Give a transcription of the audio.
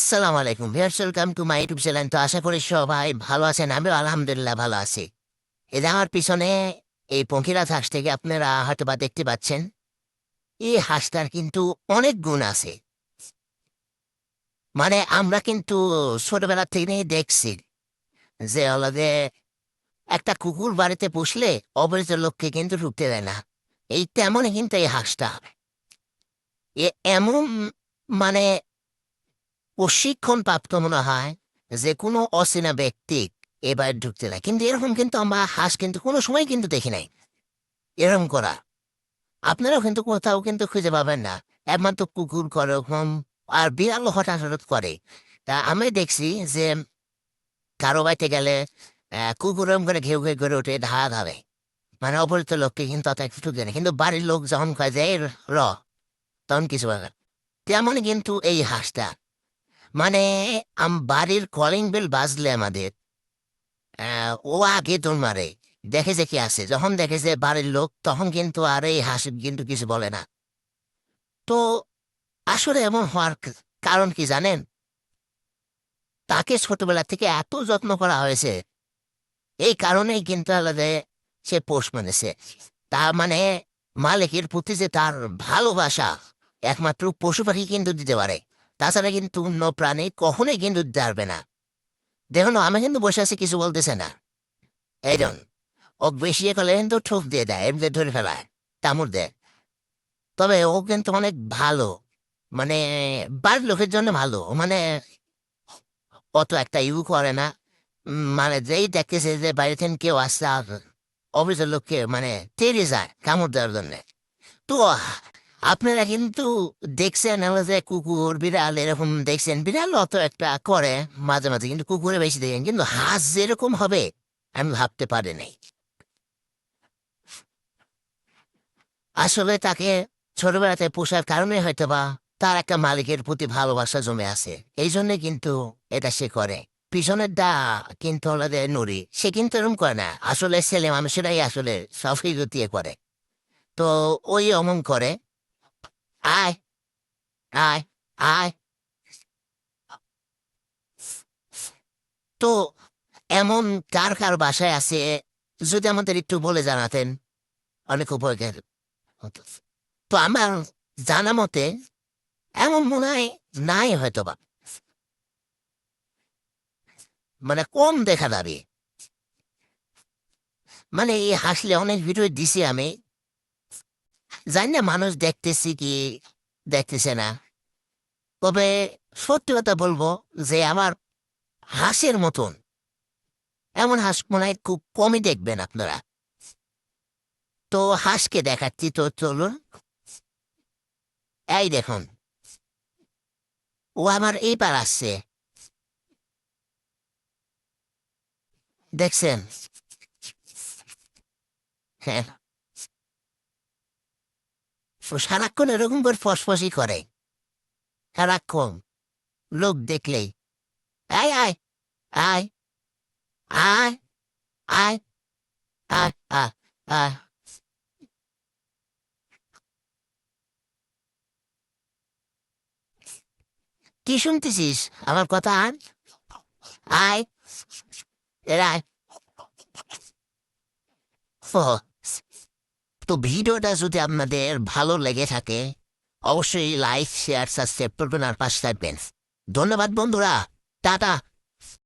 সালাম আলাইকুম viewers welcome to my YouTube channel তো আশা করি সবাই ভালো আছেন, আমিও আলহামদুলিল্লাহ ভালো আছি। এটা আমার পিছনে এই পঙ্কিরাজ হাঁস থেকে আপনারা হয়তো বা দেখতে পাচ্ছেন। এই হাঁসটার কিন্তু অনেক গুণ আছে। মানে আমরা কিন্তু ছোটবেলা থেকে দেখছি যে হলদে একটা কুকুর বাড়িতে পুষলে অপরিচিত লোককে কিন্তু ঢুকতে দেয় না। এই তেমনই কিন্তু এই হাঁসটা। এ এমন মানে প্রশিক্ষণ প্রাপ্ত মনে হয় যে কোনো অচেনা ব্যক্তি এবার ঢুকতে দেয়। কিন্তু এরকম কিন্তু আমরা হাঁস কিন্তু কোনো সময় কিন্তু দেখি নাই। এরকম করা। আপনারাও কিন্তু কোথাও কিন্তু খুঁজে পাবেন না। একমাত্র কুকুর করে ওরকম আর বিড়াল হঠাৎ হঠাৎ করে। তা আমি দেখছি যে কারও বাড়িতে গেলে কুকুর এরকম করে ঘেউ ঘেউ করে ওঠে ধা ধাবে। মানে অপরিচিত লোককে কিন্তু অত একটু ঢুকতে না। কিন্তু বাড়ির লোক যখন কয় যে, "এই র, তখন কিছু বলে তেমন কিন্তু এই হাঁসটা মানে আম বাড়ির কলিং বেল বাজলে আমাদের। ও আগে তোর মারে। দেখে যে কি আছে। যখন দেখে যে বাড়ির লোক, তখন কিন্তু আর এই হাসি কিন্তু কিছু বলে না। তো, আসলে এমন হওয়ার কারণ কি জানেন? তাকে ছোটবেলা থেকে এত যত্ন করা হয়েছে। এই কারণেই কিন্তু আলাদা সে পোষ মেনেছে। তার মানে মালিকের প্রতি যে তার ভালোবাসা, একমাত্র পশু পাখি কিন্তু দিতে পারে। তাছাড়া কিন্তু অন্য প্রাণী কখনোই কিন্তু পারবে না। দেখুন আমি কিন্তু বসে আছি কিছু বলতেছে না। এই জন ও বেশি করলে কিন্তু ঠোক দিয়ে দেয়, এমনি ধরে ফেলায়, কামড় দেয়। তবে ও কিন্তু অনেক ভালো মানে বাড়ির লোকের জন্য ভালো মানে অত একটা ইউ করে না। মানে যেই দেখতেছে যে বাইরে থেকে কেউ আসছে অফিসের লোককে মানে তেড়ে যায় কামড় দেওয়ার জন্য। তো আপনারা কিন্তু দেখছেন যে কুকুর, বিড়াল, এরকম দেখছেন। বিড়াল অত একটা করে মাঝে মাঝে কিন্তু কুকুরে বেশি দেখেন, কিন্তু হাঁস যেরকম হবে, আমি ভাবতে পারি নাই। আসলে তাকে ছোটবেলাতে পোষার কারণে হয়তো বা তার একটা মালিকের প্রতি ভালোবাসা জমে আছে। এই জন্য কিন্তু এটা সে করে। পিছনের দা কিন্তু হলো নুরি সে কিন্তু এরকম করে না। আসলে ছেলে মানুষেরাই আসলে সবই গতিয়ে করে। তো ওই অমন করে। আয় আয় আয় তো এমন কার কার বাসায় আছে? যদি আমাদের একটু বলে জানাতেন। অনেক উপকার। তো আমার জানা মতে, এমন মনে হয় নাই হয়তো বা মানে কম দেখা যাবে মানে এই হাসলে অনেক ভিডিও দিছি আমি। জানি না মানুষ দেখতেছি কি দেখতেছে না। তবে সত্যি কথা বলব যে আমার হাঁসের মতন, এমন হাঁস মনে হয় খুব কমই দেখবেন আপনারা। তো হাঁসকে দেখাচ্ছি, তো চলুন। এই দেখুন। ও আমার এইবার আসছে। দেখছেন? হ্যাঁ। সারাক্ষণ এরকম করে ফসফসি করে। সারাক্ষণ। লোক দেখলেই আয় আয় আয় আয় আয় আয় কি শুনতেছিস? আমার কথা আয় আয় এরা আয়। ও, তো ভিডিওটা যদি আপনাদের ভালো লেগে থাকে, অবশ্যই লাইক, শেয়ার, সাবস্ক্রাইব করবেন আর পাশে থাকবেন। ধন্যবাদ বন্ধুরা। টাটা।